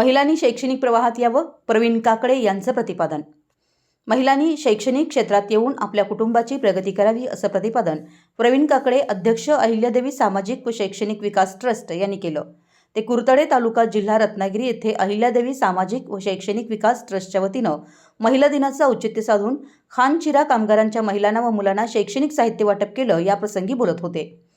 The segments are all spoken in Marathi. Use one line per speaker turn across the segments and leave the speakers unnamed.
महिलांनी शैक्षणिक प्रवाहात यावं प्रवीण काकडे यांचं प्रतिपादन. महिलांनी शैक्षणिक क्षेत्रात येऊन आपल्या कुटुंबाची प्रगती करावी असं प्रतिपादन प्रवीण काकडे अध्यक्ष अहिल्यादेवी सामाजिक व शैक्षणिक विकास ट्रस्ट यांनी केलं. ते कुरतडे तालुका जिल्हा रत्नागिरी येथे अहिल्यादेवी सामाजिक व शैक्षणिक विकास ट्रस्टच्या वतीनं महिला दिनाचं औचित्य साधून खानचिरा कामगारांच्या महिलांना व मुलांना शैक्षणिक साहित्य वाटप केलं याप्रसंगी बोलत होते.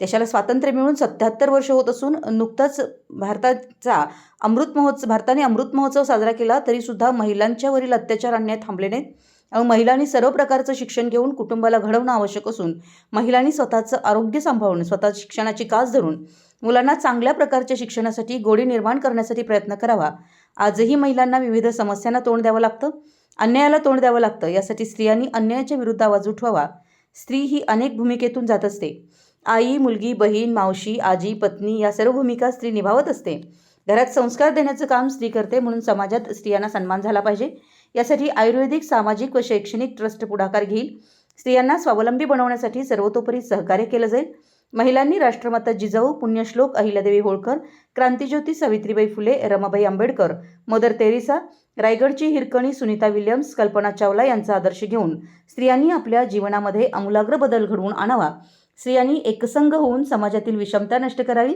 देशाला स्वातंत्र्य मिळून सत्याहत्तर वर्ष होत असून नुकताच भारताचा अमृत महोत्सव भारताने अमृत महोत्सव साजरा केला तरीसुद्धा महिलांच्यावरील अत्याचार अन्याय थांबले नाहीत. महिलांनी सर्व प्रकारचं शिक्षण घेऊन कुटुंबाला घडवणं आवश्यक असून महिलांनी स्वतःचं आरोग्य सांभाळून स्वतः शिक्षणाची कास धरून मुलांना चांगल्या प्रकारच्या शिक्षणासाठी गोडी निर्माण करण्यासाठी प्रयत्न करावा. आजही महिलांना विविध समस्यांना तोंड द्यावं लागतं अन्यायाला तोंड द्यावं लागतं यासाठी स्त्रियांनी अन्यायाच्या विरुद्ध आवाज उठवावा. स्त्री ही अनेक भूमिकेतून जात असते. आई मुलगी बहीण मावशी आजी पत्नी या सर्व भूमिका स्त्री निभावत असते. घरात संस्कार देण्याचं काम स्त्री करते म्हणून समाजात स्त्रियांना सन्मान झाला पाहिजे. यासाठी आयुर्वेदिक सामाजिक व शैक्षणिक ट्रस्ट पुढाकार घेईल. स्त्रियांना स्वावलंबी बनवण्यासाठी सर्वतोपरी सहकार्य केलं जाईल. महिलांनी राष्ट्रमाता जिजाऊ पुण्यश्लोक अहिल्यादेवी होळकर क्रांतिज्योती सावित्रीबाई फुले रमाबाई आंबेडकर मदर तेरेसा रायगडची हिरकणी सुनीता विल्यम्स कल्पना चावला यांचा आदर्श घेऊन स्त्रियांनी आपल्या जीवनामध्ये आमूलाग्र बदल घडवून आणावा. स्त्रियांनी एकसंघ होऊन समाजातील विषमता नष्ट करावी.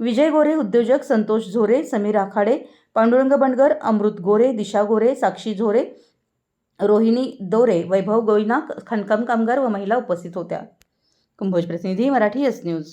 विजय गोरे उद्योजक संतोष झोरे समीर आखाडे पांडुरंग बंडगर अमृत गोरे दिशा गोरे साक्षी झोरे रोहिणी दोरे वैभव गोयनाक खाणकाम कामगार व महिला उपस्थित होत्या. कुंभोज प्रतिनिधी मराठी एस न्यूज